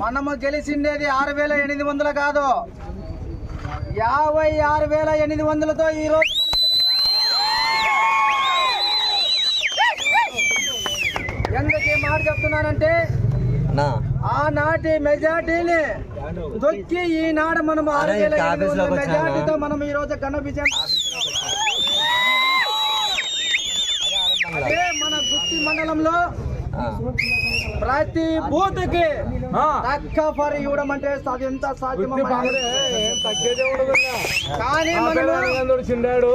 మనము గెలిచిండేది ఆరు వేల ఎనిమిది వందలు కాదు యాభై ఆరు వేల ఎనిమిది వందలతో ఈ రోజు ఎందుకు మాట చెప్తున్నానంటే ఆనాటి మెజార్టీని దొక్కి ఈనాడు మనం ఆరు వేల? మెజార్టీతో మనం ఈ రోజు ఘన విజయం అదే మన గుత్తి మండలంలో. ప్రతి బూత్కి తక్క ఫర్ ఇవ్వడం అంటే అది ఎంత మనకు కానీ మనము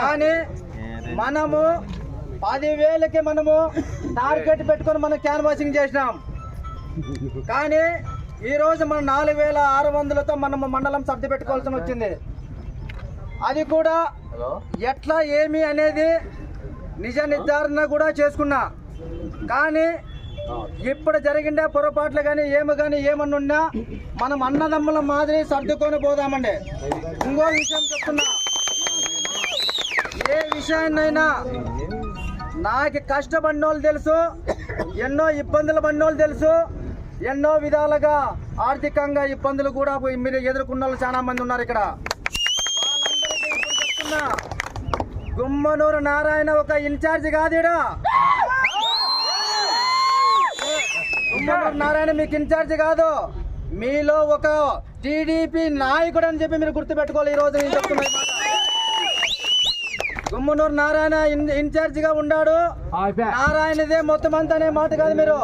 కానీ మనము పదివేలకి మనము టార్గెట్ పెట్టుకొని మనం క్యాన్వాసింగ్ చేసినాం కానీ ఈ రోజు మనం నాలుగు వేల ఆరు వందలతో మనము మండలం సర్ది పెట్టుకోవాల్సి వచ్చింది అది కూడా ఎట్లా ఏమి అనేది నిజ నిర్ధారణ కూడా చేసుకున్నా. కానీ ఇప్పుడు జరిగిండే పొరపాట్లు కానీ ఏమి కానీ ఏమన్నా ఉన్నా మనం అన్నదమ్ముల మాదిరి సర్దుకొని పోదామండి. ఇంకో విషయం చెప్తున్నా. ఏ విషయాన్నైనా నాకు కష్టపడినోళ్ళు తెలుసు ఎన్నో ఇబ్బందులు పడినోళ్ళు తెలుసు ఎన్నో విధాలుగా ఆర్థికంగా ఇబ్బందులు కూడా మీరు ఎదుర్కొన్న వాళ్ళు చాలా మంది ఉన్నారు ఇక్కడ. చెప్తున్నా గుమ్మనూరు నారాయణ ఒక ఇన్ఛార్జ్ కాదుడా? గుమ్మనూరు నారాయణ మీకు ఇన్ఛార్జ్ కాదు. మీలో ఒక టీడీపీ నాయకుడు అని చెప్పి మీరు గుర్తుపెట్టుకోవాలి. ఈ రోజు నేను చెప్తున్నా. గుమ్మనూరు నారాయణ ఇన్- ఇన్ఛార్జ్గా ఉన్నాడు నారాయణదే మొత్తం అంతా అనే మాట కాదు మీరు.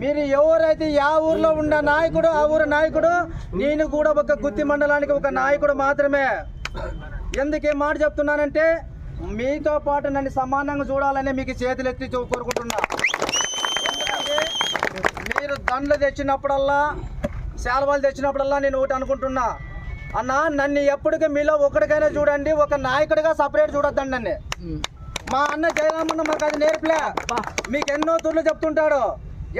మీరు ఎవరైతే యా ఊర్లో ఉన్న నాయకుడు ఆ ఊరు నాయకుడు నేను కూడా ఒక గుత్తి మండలానికి ఒక నాయకుడు మాత్రమే. ఎందుకే మాట చెప్తున్నానంటే మీతో పాటు నన్ను సమానంగా చూడాలని మీకు చేతులెత్తి కోరుకుంటున్నా. మీరు దండలు తెచ్చినప్పుడల్లా శాలవాలు తెచ్చినప్పుడల్లా నేను ఒకటి అనుకుంటున్నా. అన్న నన్ను ఎప్పటికీ మీలో ఒకటికైనా చూడండి ఒక నాయకుడిగా సపరేట్ చూడొద్దండి నన్ను. మా అన్న జయరామన్న మాకు అది నేర్పలే. మీకు ఎన్నో తూర్లు చెప్తుంటాడు.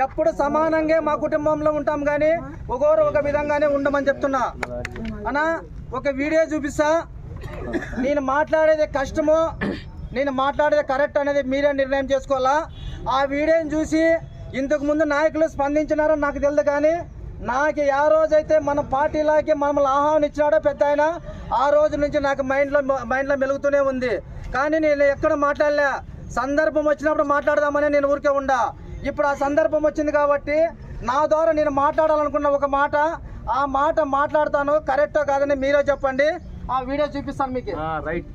ఎప్పుడు సమానంగా మా కుటుంబంలో ఉంటాం కానీ ఒకరు ఒక విధంగానే ఉండమని చెప్తున్నా. అన్నా ఒక వీడియో చూపిస్తా. నేను మాట్లాడేది కష్టము నేను మాట్లాడేది కరెక్ట్ అనేది మీరే నిర్ణయం చేసుకోవాలా? ఆ వీడియోని చూసి ఇంతకుముందు నాయకులు స్పందించినారో నాకు తెలియదు కానీ నాకు ఆ రోజైతే మన పార్టీలోకి మమ్మల్ని ఆహ్వానించినాడో పెద్ద ఆయన ఆ రోజు నుంచి నాకు మైండ్లో మైండ్లో మెలుగుతూనే ఉంది. కానీ నేను ఎక్కడ మాట్లాడలే. సందర్భం వచ్చినప్పుడు మాట్లాడదామని నేను ఊరికే ఉండా. ఇప్పుడు ఆ సందర్భం వచ్చింది కాబట్టి నా ద్వారా నేను మాట్లాడాలనుకున్న ఒక మాట ఆ మాట మాట్లాడతాను కరెక్టో కాదని మీరే చెప్పండి. ఆ వీడియో చూపిస్తాను మీకు. రైట్.